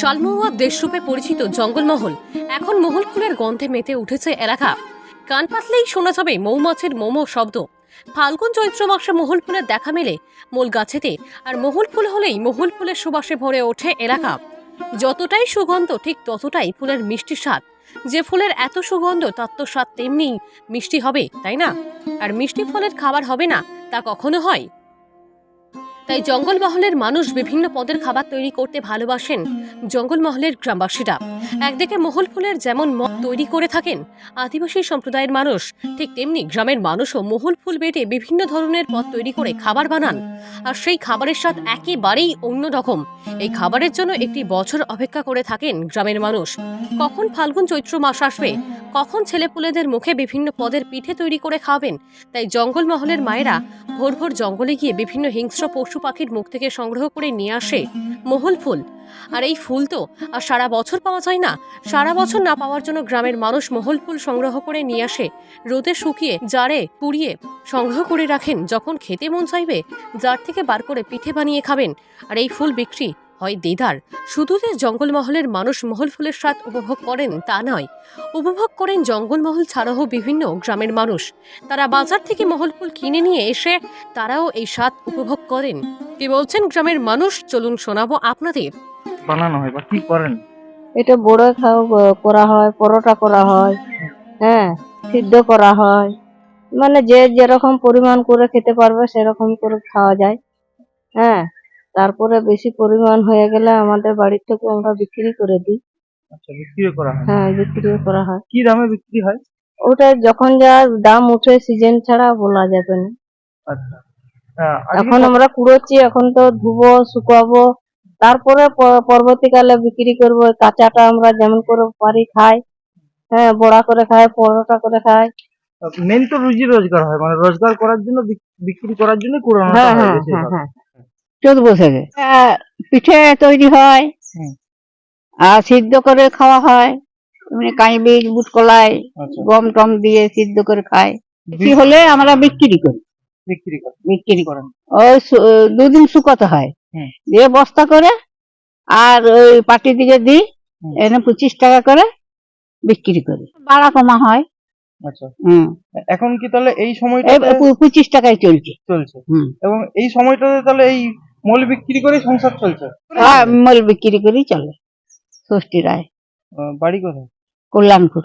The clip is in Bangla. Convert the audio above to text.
শালমহুয়া দেশরূপে পরিচিত জঙ্গলমহল এখন মহল ফুলের গন্ধে মেতে উঠেছে এলাকা। কান পাতলেই শোনা যাবে মৌমাছির মোমো শব্দ। ফাল্গুন চৈত্র মাসে মহুল ফুলের দেখা মেলে মূল গাছেতে আর মহুল ফুল হলেই মহুল ফুলের সুবাসে ভরে ওঠে এলাকা। যতটাই সুগন্ধ, ঠিক ততটাই ফুলের মিষ্টি স্বাদ। যে ফুলের এত সুগন্ধ, তার তো স্বাদ তেমনি মিষ্টি হবে, তাই না? আর মিষ্টি ফলের খাবার হবে না, তা কখনো হয়? তাই জঙ্গলমহলের মানুষ বিভিন্ন পদের খাবার তৈরি করতে ভালোবাসেন জঙ্গলমহলের গ্রামবাসীরা। একদিকে মহল ফুলের যেমন মদ তৈরি করে থাকেন, আদিবাসী সম্প্রদায়ের মানুষ, ঠিক তেমনি গ্রামের মানুষও মহুল ফুল বেটে বিভিন্ন ধরনের পদ তৈরি করে খাবার বানান। আর সেই খাবারের স্বাদ একেবারেই অন্যরকম এই খাবারের জন্য একটি বছর অপেক্ষা করে থাকেন গ্রামের মানুষ। কখন ফাল্গুন চৈত্র মাস আসবে, কখন ছেলেপুলেদের মুখে বিভিন্ন পদের পিঠে তৈরি করে খাওয়াবেন, তাই জঙ্গলমহলের মায়েরা ভোর ভোর জঙ্গলে গিয়ে বিভিন্ন হিংস্র পশু পাখির মুখ থেকে সংগ্রহ করে নিয়ে আসে মহল ফুল। আর এই ফুল তো, আর সারা বছর পাওয়া যায় না। সারা বছর না পাওয়ার জন্য গ্রামের মানুষ মহল ফুল সংগ্রহ করে নিয়ে আসে। রোদে শুকিয়ে, জারে, পুড়িয়ে সংগ্রহ করে রাখেন। যখন খেতে মন চাইবে, জার থেকে বার করে পিঠে বানিয়ে খাবেন। আর এই ফুল বিক্রি হয় দেদার। শুধু যে জঙ্গলমহলের মানুষ মহল ফুলের স্বাদ উপভোগ করেন তা নয়। উপভোগ করেন জঙ্গলমহল ছাড়াও বিভিন্ন গ্রামের মানুষ। তারা বাজার থেকে মহল ফুল কিনে নিয়ে এসে তারাও এই স্বাদ উপভোগ করেন। কি বলছেন গ্রামের মানুষ? চলুন শোনাবো আপনাদের। বানানো হয় বা কি করেন? এটা বড়া খাও করা হয় পরোটা করা হয় হ্যাঁ সিদ্ধ করা হয়। মানে যে যেরকম পরিমাণ করে খেতে পারবে সেরকম করে খাওয়া যায় হ্যাঁ। তারপরে বেশি পরিমাণ হয়ে গেলে আমাদের বাড়ির থেকে আমরা বিক্রি করে দিই। আচ্ছা বিক্রি করা হয়। হ্যাঁ বিক্রিও করা হয়। কি দামে বিক্রি হয়? ওটা যখন যা দাম উঠে সিজন ছাড়া বলা যাবে না। আচ্ছা। এখন আমরা কুড়োচ্ছি এখন তো ধুবো শুকাবো তারপরে পরবর্তীকালে বিক্রি করব কাঁচাটা আমরা যেমন করে পারি খাই। হ্যাঁ বড়া করে খাই পরোটা করে খাই। মেন তো রুজি রোজগার হয় মানে রোজগার করার জন্য বিক্রি করার জন্য কুড়ানো হ্যাঁ হয় হ্যাঁ হ্যাঁ। হ্যাঁ। চোদ্দ বৈশাখে পিঠে তৈরি হয়। আর সিদ্ধ করে খাওয়া হয়। এমনি কাঁই বীজ বুট কলাই আচ্ছা। গম টম দিয়ে সিদ্ধ করে খাই। কি বি- হলে আমরা বিক্রি করি। বিক্রি করে। বিক্রি করেন ওই দুদিন শুকাতে হয়। দিয়ে বস্তা করে আর ওই পাটি দিকে দিই এনে পঁচিশ টাকা করে বিক্রি করি। বাড়া কমা হয়। আচ্ছা। হুম। এখন কি তাহলে এই পু- পঁচিশ টাকায় চলছে। চলছে। হুম। এবং এই সময়টাতে তাহলে এই মূল বিক্রি করে সংসার চলছে? হ্যাঁ মল বিক্রি করেই চলে। ষষ্ঠী রায়। বাড়ি কোথায়? কল্যাণপুর।